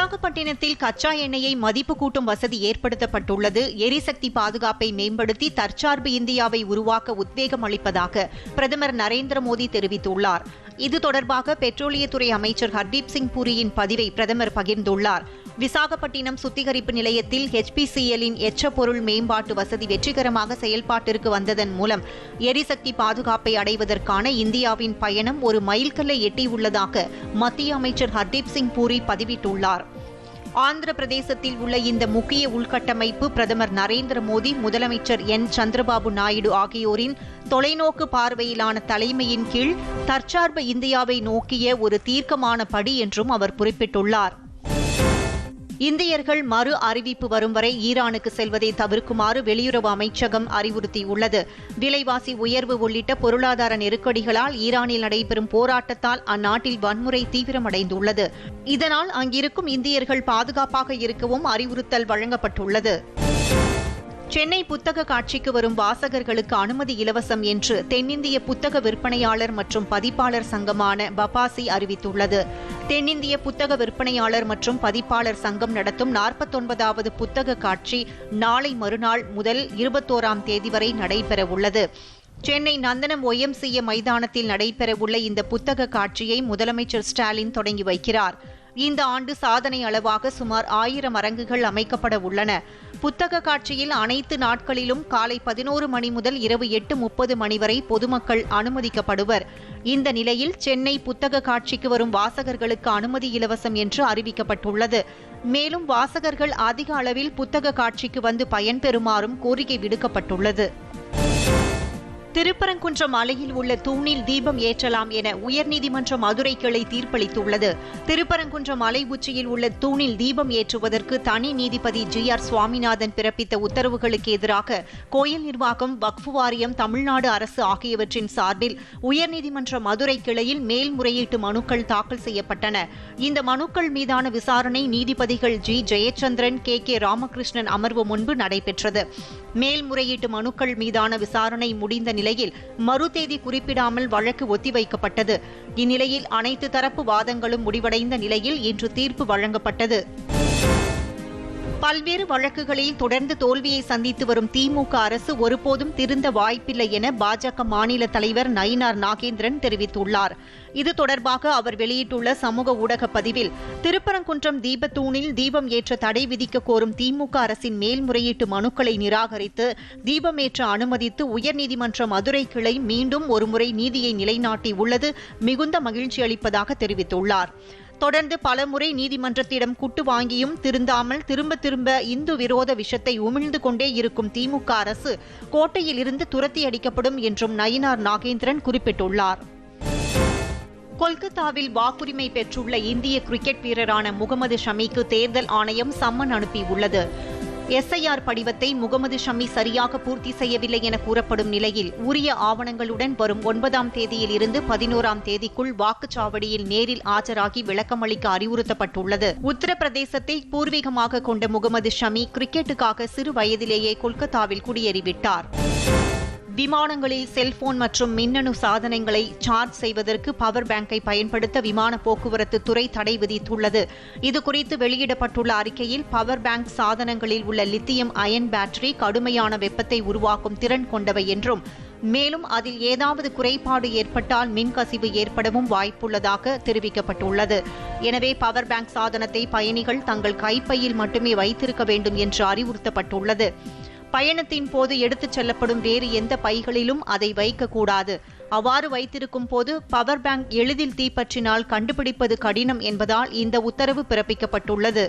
விசாகப்பட்டினத்தில் கச்சா எண்ணெயை மதிப்பு கூட்டும் வசதி ஏற்படுத்தப்பட்டுள்ளது. எரிசக்தி பாதுகாப்பை மேம்படுத்தி தற்சார்பு இந்தியாவை உருவாக்க உத்வேகம் அளிப்பதாக பிரதமர் நரேந்திர மோடி தெரிவித்துள்ளார். இது தொடர்பாக பெட்ரோலியத்துறை அமைச்சர் ஹர்தீப் சிங் புரியின் பதிவை பிரதமர் பகிர்ந்துள்ளார். விசாகப்பட்டினம் சுத்திகரிப்பு நிலையத்தில் ஹெச்பிசிஎல்லின் எச்ச பொருள் மேம்பாட்டு வசதி வெற்றிகரமாக செயல்பாட்டிற்கு வந்ததன் மூலம் எரிசக்தி பாதுகாப்பை அடைவதற்கான இந்தியாவின் பயணம் ஒரு மைல்கல்லை எட்டியுள்ளதாக மத்திய அமைச்சர் ஹர்தீப் சிங் பூரி பதிவிட்டுள்ளார். ஆந்திர பிரதேசத்தில் உள்ள இந்த முக்கிய உள்கட்டமைப்பு பிரதமர் நரேந்திர மோடி முதலமைச்சர் என். சந்திரபாபு நாயுடு ஆகியோரின் தொலைநோக்கு பார்வையிலான தலைமையின் கீழ் தற்சார்பு இந்தியாவை நோக்கிய ஒரு தீர்க்கமான படி என்றும் அவர் குறிப்பிட்டுள்ளார். இந்தியர்கள் மறு அறிவிப்பு வரும் வரை ஈரானுக்கு செல்வதை தவிர்க்குமாறு வெளியுறவு அமைச்சகம் அறிவுறுத்தியுள்ளது. விலைவாசி உயர்வு உள்ளிட்ட பொருளாதார நெருக்கடிகளால் ஈரானில் நடைபெறும் போராட்டத்தால் அந்நாட்டில் வன்முறை தீவிரமடைந்துள்ளது. இதனால் அங்கிருக்கும் இந்தியர்கள் பாதுகாப்பாக இருக்கவும் அறிவுறுத்தல் வழங்கப்பட்டுள்ளது. சென்னை புத்தக காட்சிக்கு வரும் வாசகர்களுக்கு அனுமதி இலவசம் என்று தென்னிந்திய புத்தக விற்பனையாளர் மற்றும் பதிப்பாளர் சங்கமான பபாசி அறிவித்துள்ளது. தென்னிந்திய புத்தக விற்பனையாளர் மற்றும் பதிப்பாளர் சங்கம் நடத்தும் நாற்பத்தொன்பதாவது புத்தக காட்சி நாளை மறுநாள் முதல் இருபத்தோராம் தேதி வரை நடைபெறவுள்ளது சென்னை நந்தனம் ஒய்எம்சிஏ மைதானத்தில் நடைபெறவுள்ள இந்த புத்தக காட்சியை முதலமைச்சர் ஸ்டாலின் தொடங்கி வைக்கிறார். இந்த ஆண்டு சாதனை அளவாக சுமார் ஆயிரம் அரங்குகள் அமைக்கப்பட உள்ளன. புத்தக காட்சியில் அனைத்து நாட்களிலும் காலை பதினோரு மணி முதல் இரவு எட்டு முப்பது மணி வரை பொதுமக்கள் அனுமதிக்கப்படுவர். இந்த நிலையில் சென்னை புத்தக காட்சிக்கு வரும் வாசகர்களுக்கு அனுமதி இலவசம் என்று அறிவிக்கப்பட்டுள்ளது. மேலும் வாசகர்கள் அதிக அளவில் புத்தக காட்சிக்கு வந்து பயன்பெறுமாறும் கோரிக்கை விடுக்கப்பட்டுள்ளது. திருப்பரங்குன்றம் மலையில் உள்ள தூணில் தீபம் ஏற்றலாம் என உயர்நீதிமன்ற மதுரை கிளை தீர்ப்பளித்துள்ளது. திருப்பரங்குன்றம் மலை உச்சியில் உள்ள தூணில் தீபம் ஏற்றுவதற்கு தனி நீதிபதி ஜி ஆர் சுவாமிநாதன் பிறப்பித்த உத்தரவுகளுக்கு எதிராக கோயில் நிர்வாகம் வக்ஃபு வாரியம் தமிழ்நாடு அரசு ஆகியவற்றின் சார்பில் உயர்நீதிமன்ற மதுரை கிளையில் மேல்முறையீட்டு மனுக்கள் தாக்கல் செய்யப்பட்டன. இந்த மனுக்கள் மீதான விசாரணை நீதிபதிகள் G Jayachandran K K Ramakrishnan அமர்வு முன்பு நடைபெற்றது. மேல்முறையீட்டு மனுக்கள் மீதான விசாரணை முடிந்த நிலையில் மறு தேதி குறிப்பிடாமல் வழக்கு ஒத்திவைக்கப்பட்டது. இந்நிலையில் அனைத்து தரப்பு வாதங்களும் முடிவடைந்த நிலையில் இன்று தீர்ப்பு வழங்கப்பட்டது. பல்வேறு வழக்குகளில் தொடர்ந்து தோல்வியை சந்தித்து வரும் திமுக அரசு ஒருபோதும் திருந்த வாய்ப்பில்லை என பாஜக மாநில தலைவர் நயினார் நாகேந்திரன் தெரிவித்துள்ளார். இது தொடர்பாக அவர் வெளியிட்டுள்ள சமூக ஊடக பதிவில் திருப்பரங்குன்றம் தீபத்தூணில் தீபம் ஏற்ற தடை விதிக்க கோரும் திமுக அரசின் மேல்முறையீட்டு மனுக்களை நிராகரித்து தீபம் ஏற்ற அனுமதித்து உயர்நீதிமன்ற மதுரை கிளை மீண்டும் ஒருமுறை நீதியை நிலைநாட்டி உள்ளது மிகுந்த மகிழ்ச்சி அளிப்பதாக தெரிவித்துள்ளார். தொடர்ந்து பலமுறை நீதிமன்றத்திடம் குட்டு வாங்கியும் திருந்தாமல் திரும்ப திரும்ப இந்து விரோத விஷத்தை உமிழ்ந்து கொண்டே இருக்கும் திமுக அரசு கோட்டையில் இருந்து துரத்தி அடிக்கப்படும் என்றும் நயினார் நாகேந்திரன் குறிப்பிட்டுள்ளார். கொல்கத்தாவில் வாக்குரிமை பெற்றுள்ள இந்திய கிரிக்கெட் வீரரான முகமது ஷமிக்கு தேர்தல் ஆணையம் சம்மன் அனுப்பியுள்ளது. எஸ்ஐஆர் படிவத்தை முகமது ஷமி சரியாக பூர்த்தி செய்யவில்லை என கூறப்படும் நிலையில் உரிய ஆவணங்களுடன் வரும் ஒன்பதாம் தேதியில் இருந்து பதினோராம் தேதிக்குள் வாக்குச்சாவடியில் நேரில் ஆஜராகி விளக்கமளிக்க அறிவுறுத்தப்பட்டுள்ளது. உத்தரப்பிரதேசத்தை பூர்வீகமாக கொண்ட முகமது ஷமி கிரிக்கெட்டுக்காக சிறு வயதிலேயே கொல்கத்தாவில் குடியேறிவிட்டார். விமானங்களில் செல்போன் மற்றும் மின்னணு சாதனங்களை சார்ஜ் செய்வதற்கு பவர் பேங்கை பயன்படுத்த விமான போக்குவரத்து துறை தடை விதித்துள்ளது. இதுகுறித்து வெளியிடப்பட்டுள்ள அறிக்கையில் பவர் பேங்க் சாதனங்களில் உள்ள லித்தியம் அயன் பேட்டரி கடுமையான வெப்பத்தை உருவாக்கும் திறன் கொண்டவை என்றும் மேலும் அதில் ஏதாவது குறைபாடு ஏற்பட்டால் மின்கசிவு ஏற்படவும் வாய்ப்புள்ளதாக தெரிவிக்கப்பட்டுள்ளது. எனவே பவர் பேங்க் சாதனத்தை பயணிகள் தங்கள் கைப்பையில் மட்டுமே வைத்திருக்க வேண்டும் என்று அறிவுறுத்தப்பட்டுள்ளது. பயணத்தின் போது எடுத்துச் செல்லப்படும் வேறு எந்த பைகளிலும் அதை வைக்கக்கூடாது. அவ்வாறு வைத்திருக்கும் போது பவர் பேங்க் எளிதில் தீப்பற்றினால் கண்டுபிடிப்பது கடினம் என்பதால் இந்த உத்தரவு பிறப்பிக்கப்பட்டுள்ளது.